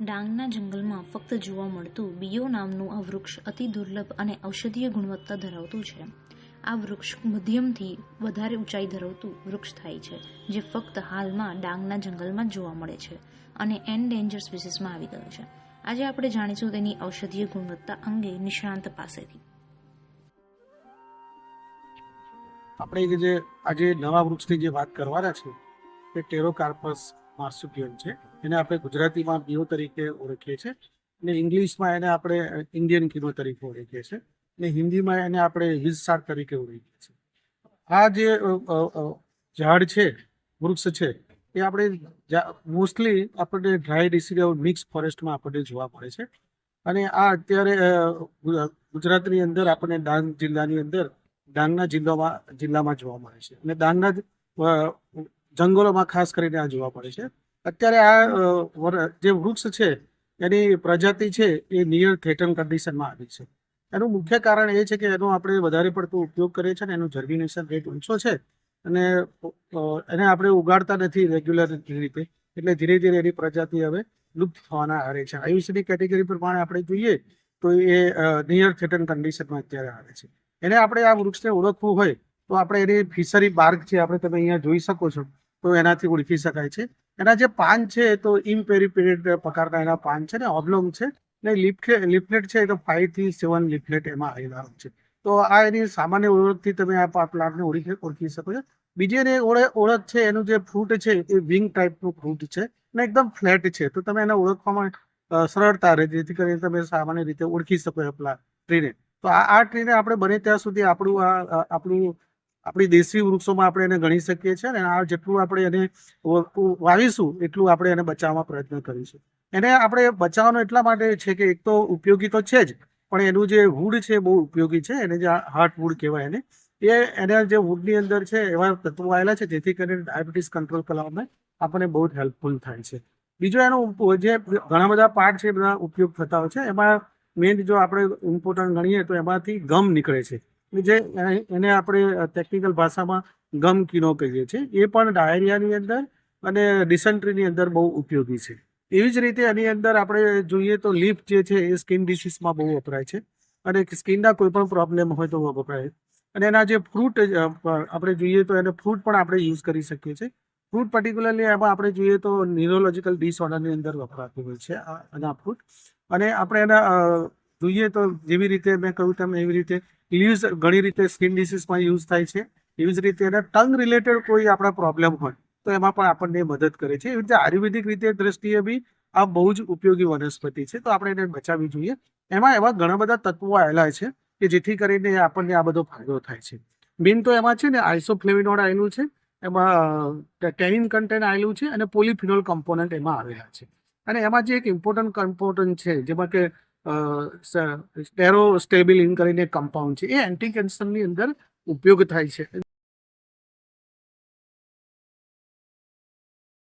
ડાંગના જંગલમાં ફક્ત જોવા મળતું બિયો નામનું આ વૃક્ષ અતિ દુર્લભ અને ઔષધીય ગુણવત્તા ધરાવતું છે. આ વૃક્ષ મધ્યમથી વધારે ઊંચાઈ ધરાવતું વૃક્ષ થાય છે, જે ફક્ત હાલમાં ડાંગના જંગલમાં જોવા મળે છે અને એન્ડેન્જર સ્પીસીસમાં આવી ગયું છે. આજે આપણે જાણીશું તેની ઔષધીય ગુણવત્તા અંગે નિષ્ણાંત પાસેથી. આપણે જે આજે નવા વૃક્ષની જે વાત કરવાના છે, તે ટેરોકાર્પસ માર્સુપિયન છે. એને આપણે ગુજરાતીમાં બીઓ તરીકે ઓળખીએ છીએ અને ઇંગ્લિશમાં એને આપણે ઇન્ડિયન કિનો તરીકે ઓળખીએ છીએ અને હિન્દીમાં એને આપણે હિલસાર તરીકે ઓળખીએ છીએ આ જે ઝાડ છે, વૃક્ષ છે, એ આપણે મોસ્ટલી આપણને ડ્રાય ડિસિડિયલ મિક્સ ફોરેસ્ટમાં આપણને જોવા મળે છે. અને આ અત્યારે ગુજરાતની અંદર આપણને ડાંગ જિલ્લાની અંદર, ડાંગના જિલ્લામાં જિલ્લામાં જોવા મળે છે. અને ડાંગના જંગલોમાં ખાસ કરીને આ જોવા મળે છે. અત્યારે આ જે વૃક્ષ છે, એની પ્રજાતિ છે, એ નિયર થ્રેટન કન્ડિશનમાં આવી છે. એનું મુખ્ય કારણ એ છે કે એનો આપણે વધારે પડતો ઉપયોગ કરીએ છીએ અને એનું જર્મિનેશન રેટ ઊંચો છે અને એને આપણે ઉગાડતા નથી રેગ્યુલર રીતે. એટલે ધીરે ધીરે એની પ્રજાતિ હવે લુપ્ત થવાના આરે છે. આયુષ્યની કેટેગરી પ્રમાણે આપણે જોઈએ તો એ નિયર થ્રેટન કન્ડિશનમાં અત્યારે આવે છે. એને આપણે આ વૃક્ષને ઓળખવું હોય તો આપણે એની ફિશરી બાર્ક છે આપણે તમે અહીંયા જોઈ શકો છો તો એનાથી ઓળખી શકાય છે. એના જે પાન છે તો ઇમ્પેરિપેરિડ પ્રકારના એના પાન છે ને ઓબ્લોંગ છે. ને લિફ્લેટ લિફલેટ છે તો ફાઈવથી સેવન લિફલેટ એમાં આવેલા છે. તો આ એની સામાન્ય ઓળખથી તમે આ પ્લાન્ટને ઓળખી ઓળખી શકો છો. બીજી એની ઓળખ છે, એનું જે ફ્રૂટ છે એ વિંગ ટાઈપનું ફ્રૂટ છે ને એકદમ ફ્લેટ છે. તો તમે એને ઓળખવામાં સરળતા રહે, જેથી કરીને તમે સામાન્ય રીતે ઓળખી શકો પ્લા ટ્રીને તો આ આ ટ્રીને આપણે બને ત્યાં સુધી આપણું આ- આપણું આપણી દેશી વૃક્ષોમાં આપણે એને ગણી શકીએ છીએ અને આ જેટલું આપણે એને વાવીશું, એટલું આપણે એને બચાવવા પ્રયત્ન કરીશું. એને આપણે બચાવવાનો એટલા માટે છે કે એક તો ઉપયોગી તો છે જ, પણ એનું જે વુડ છે બહુ ઉપયોગી છે, એને જે હાર્ટ વુડ કહેવાય એને, એ એના જે વુડની અંદર છે એવા તત્વો આવેલા છે, જેથી કરીને ડાયાબિટીસ કંટ્રોલ કરવામાં આપણને બહુ જ હેલ્પફુલ થાય છે. બીજો એનો જે ઘણા બધા પાર્ટ છે બધા ઉપયોગ થતા હોય છે, એમાં મેઇન જો આપણે ઇમ્પોર્ટન્ટ ગણીએ તો એમાંથી ગમ નીકળે છે. જે એને આપણે ટેકનિકલ ભાષામાં ગમ કિનો કહીએ છીએ. એ પણ ડાયરિયાની અંદર અને ડિસેન્ટ્રીની અંદર બહુ ઉપયોગી છે. એવી જ રીતે એની અંદર આપણે જોઈએ તો લીફ જે છે એ સ્કિન ડિસીઝમાં બહુ વપરાય છે. અને સ્કિનના કોઈ પણ પ્રોબ્લેમ હોય તો વપરાય અને એના જે ફ્રૂટ આપણે જોઈએ તો એને ફ્રૂટ પણ આપણે યુઝ કરી શકીએ છીએ. ફ્રૂટ પર્ટિક્યુલરલી એમાં આપણે જોઈએ તો ન્યુરોલોજીકલ ડિસઓર્ડરની અંદર વપરાતું હોય છે આ આના ફ્રૂટ અને આપણે એના જોઈએ તો જેવી રીતે મેં કહ્યું તેમ એવી રીતે લીવ્સ ઘણી રીતે સ્કિન ડિસીઝમાં યુઝ થાય છે. એવી જ રીતે એના ટંગ રિલેટેડ કોઈ આપણા પ્રોબ્લેમ હોય, તો એમાં પણ આપણને મદદ કરે છે. એવી રીતે આયુર્વેદિક રીતે દ્રષ્ટિએ બી આ બહુ જ ઉપયોગી વનસ્પતિ છે, તો આપણે એને બચાવવી જોઈએ. એમાં એવા ઘણા બધા તત્વો આવેલા છે કે જેથી કરીને આપણને આ બધો ફાયદો થાય છે. મેઇન તો એમાં છે ને આઇસોફ્લેવિનોડ આવેલું છે, એમાં ટેનિન કન્ટેન્ટ આવેલું છે અને પોલિફિનોલ કમ્પોનન્ટ એમાં આવેલા છે. અને એમાં જે એક ઇમ્પોર્ટન્ટ કમ્પોનન્ટ છે, જેમાં કે સ્ટેરો સ્ટેબિલિન કરીને કમ્પાઉન્ડ છે. એ એન્ટી કેન્સરની અંદર ઉપયોગ થાય છે.